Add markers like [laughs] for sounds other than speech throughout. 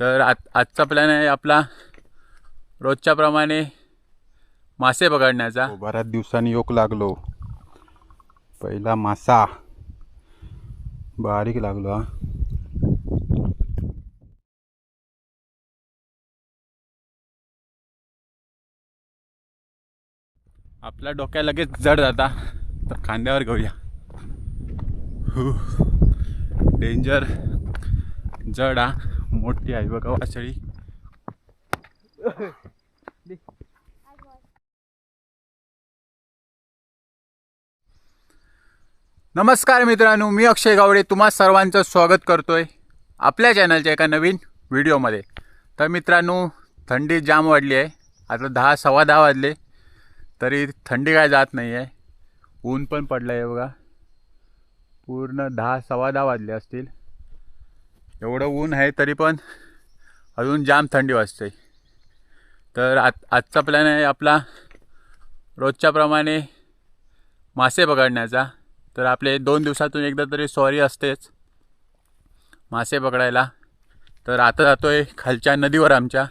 तर आज आजचा प्लॅन आहे आपला रोजच्याप्रमाणे मासे पकडण्याचा. हो, बऱ्याच दिवसांनी योग लागलो. पहिला मासा. बारीक लागलो हा. आपल्या डोक्या लगेच जड जाता. तर खांद्यावर घेऊया. डेंजर जड हा. मोठी आहे बघा वासळी. नमस्कार मित्रांनो मी अक्षय गावडे. तुम्हा सर्वांचं स्वागत करतोय आपल्या चॅनलच्या एका नवीन व्हिडिओमध्ये. तर मित्रांनो थंडी जाम वाढली आहे. आता दहा सव्वा दहा वाजले तरी थंडी काय जात नाही आहे ऊन पण पडलं आहे बघा. पूर्ण दहा सव्वा दहा वाजले असतील. एवढं ऊन आहे तरी पण अजून जाम थंडी वाजते. तर आज आजचा प्लॅन आहे आपला रोजच्याप्रमाणे मासे पकडण्याचा. तर आपले दोन दिवसातून एकदा तरी सॉरी असतेच मासे पकडायला. तर आता जातो आहे खालच्या नदीवर आमच्या.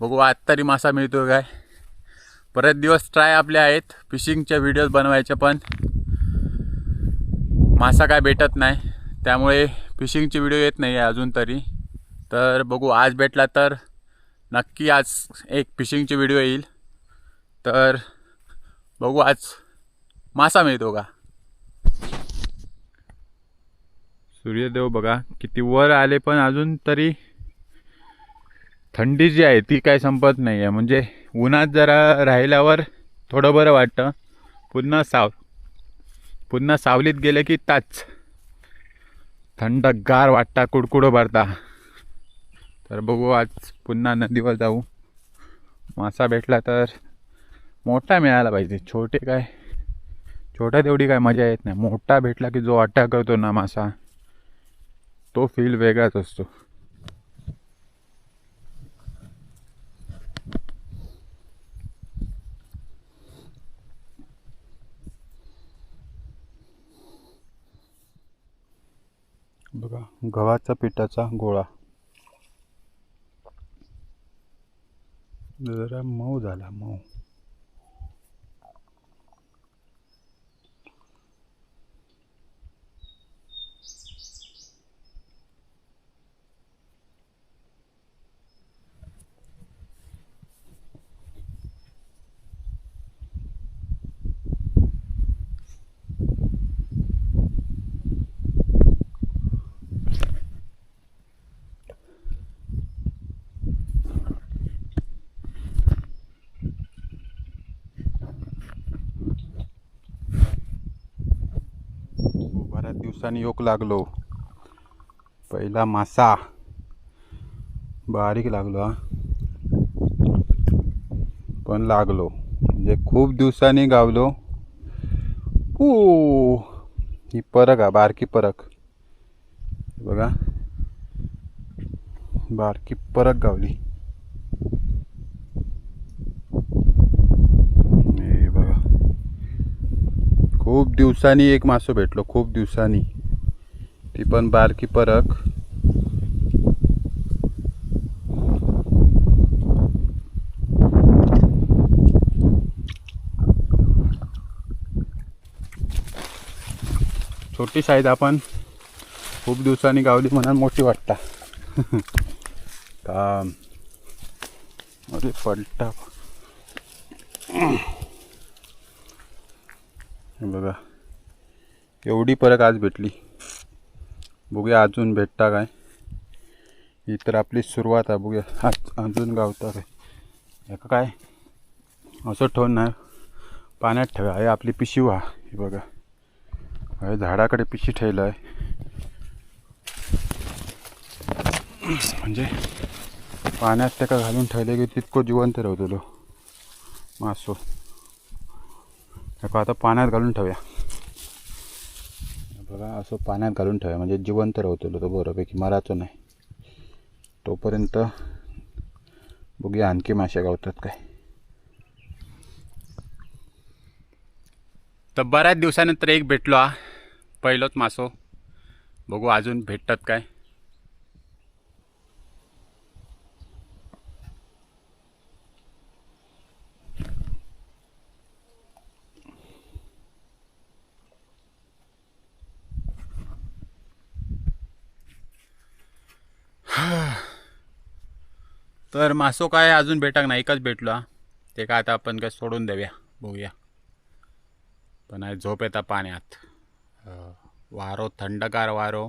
बघू आज तरी मासा मिळतो काय. परत दिवस ट्राय आपले आहेत. फिशिंगच्या व्हिडिओज बनवायचे पण मासा काय भेटत नाही. त्यामुळे फिशिंगची व्हिडिओ येत नाही आहे अजून तरी. तर बघू आज भेटला तर नक्की आज एक फिशिंगचे व्हिडिओ येईल. तर बघू आज मासा मिळतो का सूर्यदेव बघा किती वर आले पण अजून तरी थंडी जी आहे ती काय संपत नाही आहे म्हणजे उन्हात जरा राहिल्यावर थोडं बरं वाटतं. पुन्हा साव पुन्हा सावलीत गेले की ताच. थंडगार वाटता कुडकुडं भरता. तर बघू आज पुन्हा नदीवर जाऊ. मासा भेटला तर मोठा मिळाला पाहिजे. छोटे काय? छोटा तेवढी काय मजा येत नाही. मोठा भेटला की जो अटॅक करतो ना मासा तो फील वेगळाच असतो. बघा गव्हाच्या पिठाचा गोळा. जरा मऊ झाला मऊ हो, बऱ्याच दिवसांनी योग लागलो. पहिला मासा. बारीक लागलो हा. पण लागलो. म्हणजे खूप दिवसांनी गावलो. पू ही परक हा बारकी परक बघा. बारकी परक गावली हे बघा खूप दिवसांनी एक मासो भेटलो खूप दिवसांनी. ती पण बारकी परक छोटी साईज आपण. खूप दिवसांनी गावली म्हणून मोठी वाटता. [laughs] काम. अरे पलटा. बघा. एवढी परत आज भेटली. बघूया अजून भेटता काय. ही तर आपली सुरुवात आहे. बघूया आज अजून गावता काय. याका काय? असं ठेवून नाही. पाण्यात ठेवा. हे आपली पिशी व्हा. हे बघा. हे झाडाकडे पिशी ठेवलं आहे. म्हणजे पाण्यात त्याका घालून ठेवले की तितकं जिवंत राहतो मासो. त्याका आता पाण्यात घालून ठेवूया. बघा असं पाण्यात घालून ठेवूया. म्हणजे जिवंत राहतो तो बरोपैकी मरायचो नाही. तोपर्यंत बघूया आणखी मासे गावतात काय. तर बऱ्याच दिवसानंतर एक भेटलो हा. पहिलोच मासो. बघू अजून भेटतात काय. तर मासो काय अजून भेटाक नाही एकच भेटलो हा. ते काय आता आपण काय सोडून देऊया बघूया. पण आहे झोप येता पाण्यात. वारो थंडगार वारो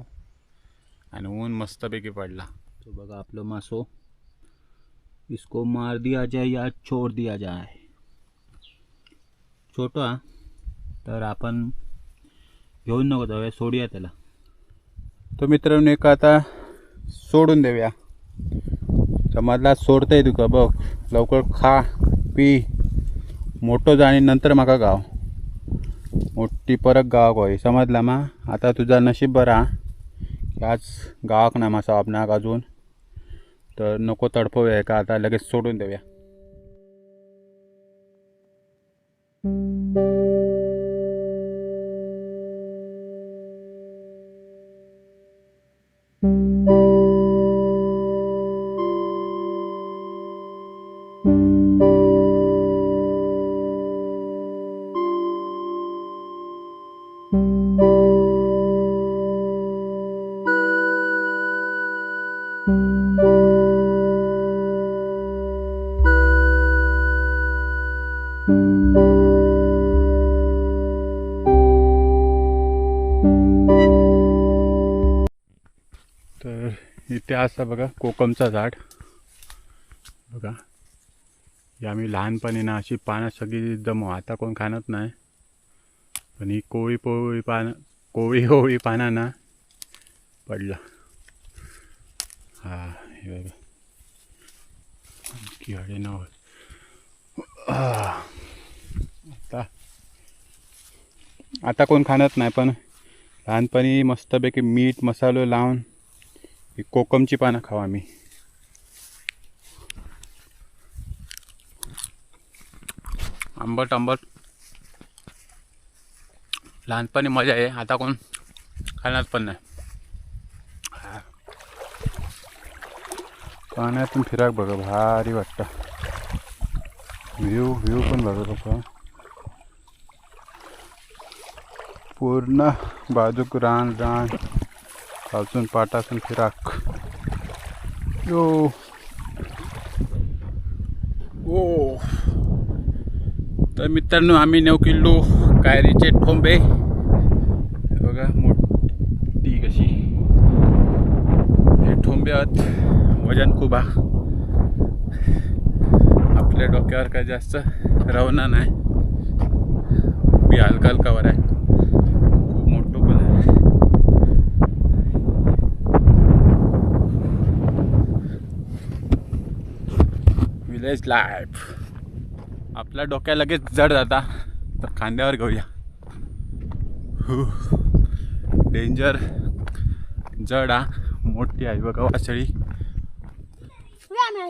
आणि ऊन मस्तपैकी पडला. तो बघा आपलं मासो. इसको मार दिया जाए या छोड़ दिया जाए. छोटा तर आपण घेऊन नको जाऊया सोडूया त्याला. तो मित्रांनो एक आता सोडून देऊया. समजला सोडतंय तुका बघ लवकर खा पी. मोठो जा आणि नंतर म्हाका गाव. मोठी परत गावाक होय समजला मा? आता तुझा नशीब बरा. की आज गावाक ना मासा आपणाक अजून. तर नको तडफवूया का? आता लगेच सोडून देऊया. इथे असं बघा कोकमचं झाड. बघा. या आम्ही लहानपणी ना अशी पानं सगळी जमू आता कोण खाणत नाही. पण ही कोळी पोळी पानं कोळी होळी पानं ना पडला. हा हे बघा. आणखी अडे नाव आता. आता कोण खाणत नाही पण लहानपणी मस्तपैकी मीठ मसालो लावून ही कोकमची पानं खाऊ आम्ही. आंबट आंबट. लहानपणी मजा आहे. आता कोण खाणार पण नाही. पाण्यातून फिराक बघा भारी वाटतं. व्ह्यू व्ह्यू पण बघा बघा पूर्ण बाजूक रान रान. खालसून पाटासून फिराक यो. ओ. तर मित्रांनो आम्ही नेऊ किल्लो कायरीचे ठोंबे. बघा मोठी कशी. हे ठोंबे आहेत. वजन खूप हा आपल्या डोक्यावर काय जास्त रवना नाही. मी हलका हलकावर आहे खूप मोठं पण आहे विलेज लाईफ आपल्या डोक्या लगेच जड जाता तर खांद्यावर घेऊया. डेंजर जड हा. मोठी आहे बघा वासळी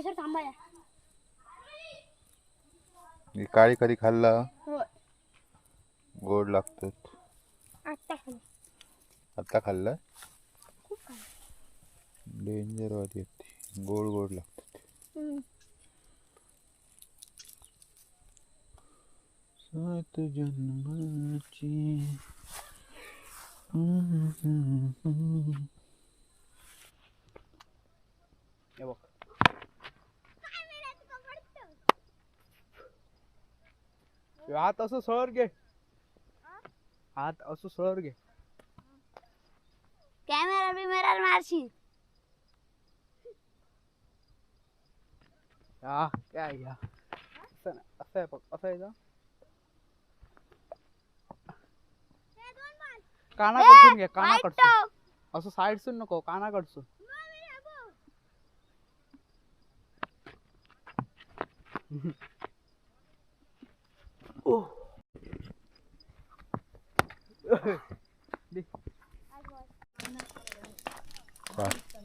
सर थांबाया. काळी कधी खाल्ला? गोड लागतो. आता खाल्ला. डेंजर वाटी गोड गोड लागतात जन्माची हात असं सळर घे. हात असं सळर घे. कॅमेरा बिमेरा मारशील. हा काय घ्या. असं असं आहे बघ असं आहे का कानाकडसून घे कानाकडसून असं साईडसून नको कानाकडसून ओ Oh.